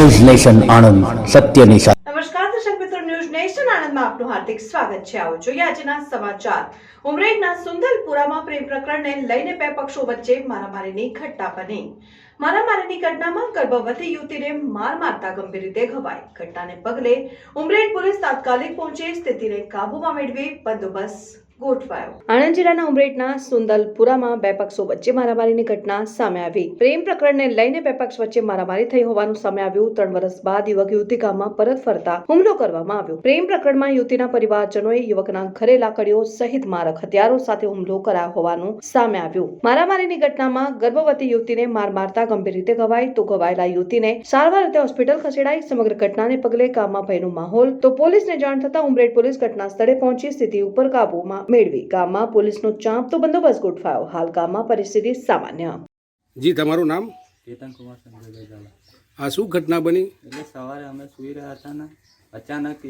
News nation Anand સત્યની સાથે નમસ્કાર, દર્શક મિત્રો, ન્યૂઝ નેશન આણંદમાં આપનું હાર્દિક સ્વાગત છે. આવો જોઈએ આજના સમાચાર. ઉમરેઠના સુંદરપુરામાં પ્રેમ પ્રકરણને લઈને બે પક્ષો વચ્ચે મારામારીની ઘટના બની. મારામારીની ઘટનામાં ગર્ભવતી યુવતીને માર મારતા ગંભીર રીતે ઘવાઈ. ઘટનાને પગલે ઉમરેઠ પોલીસ તાત્કાલિક પહોંચી સ્થિતિને કાબૂમાં મેળવી બંદોબસ્ત ગોઠવાયો. આણંદ જિલ્લાના ઉમરેઠના સુંદલપુરામાં બે પક્ષો વચ્ચે મારામારીની ઘટના સામે આવી. પ્રેમ પ્રકરણને લઈને બે પક્ષ વચ્ચે મારામારી થઈ હોવાનું સામે આવ્યું. ત્રણ વર્ષ બાદ યુવક યુવતી ગામમાં પરત ફરતા હુમલો કરવામાં આવ્યો. પ્રેમ પ્રકરણમાં યુવતીના પરિવારજનોએ યુવકના ઘરે લાકડીઓ સહિત મારક હથિયારો સાથે હુમલો કરાયો હોવાનું સામે આવ્યું. મારામારીની ઘટનામાં ગર્ભવતી યુવતીને માર મારતા ગંભીર રીતે ઘવાઈ તો ઘવાયેલા યુવતીને સારવાર અર્થે હોસ્પિટલ ખસેડાઈ. સમગ્ર ઘટનાને પગલે ગામમાં ભયનો માહોલ તો પોલીસને જાણ થતા ઉમરેઠ પોલીસ ઘટના સ્થળે પહોંચી સ્થિતિ ઉપર કાબૂમાં મેળવી. ગામમાં પોલીસનો ચાંપતો બંદોબસ્ત ગોઠવાયો. હાલ ગામમાં પરિસ્થિતિ સામાન્ય. જી તમારું નામ? કેતન કુમાર સંજયભાઈ ઝાલા. આ શું ઘટના બની? એટલે સવારે અમે સૂઈ રહ્યા હતા ને અચાનક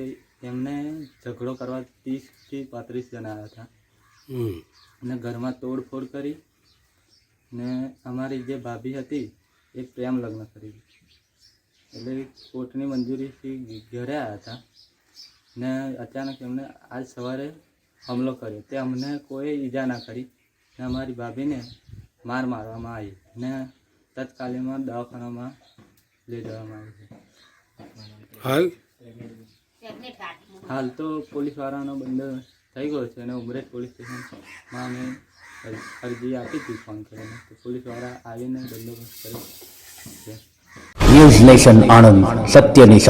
એમને ઝઘડો કરવા ત્રીસથી પાંત્રીસ જણા આવ્યા હતા. અને ઘરમાં તોડફોડ કરી ને અમારી જે ભાભી હતી એ પ્રેમ લગ્ન કરી. એટલે કોર્ટની મંજૂરીથી ઘરે આવ્યા હતા ને અચાનક એમને આજ સવારે હુમલો કર્યો. તે અમને કોઈ ઈજા ના કરી ને અમારી ભાભીને માર મારવામાં આવી ને તત્કાલીનમાં દવાખાનામાં લઈ જવામાં આવી હાલ? હાલ તો પોલીસવાળાનો બંદોબસ્ત થઈ ગયો છે અને ઉમરેજ પોલીસ સ્ટેશનમાં અમે અરજી આપી હતી ફોન કરીને. તો પોલીસવાળા આવીને બંદોબસ્ત કર્યો છે. ન્યૂઝ નેશન આણંદ સત્યની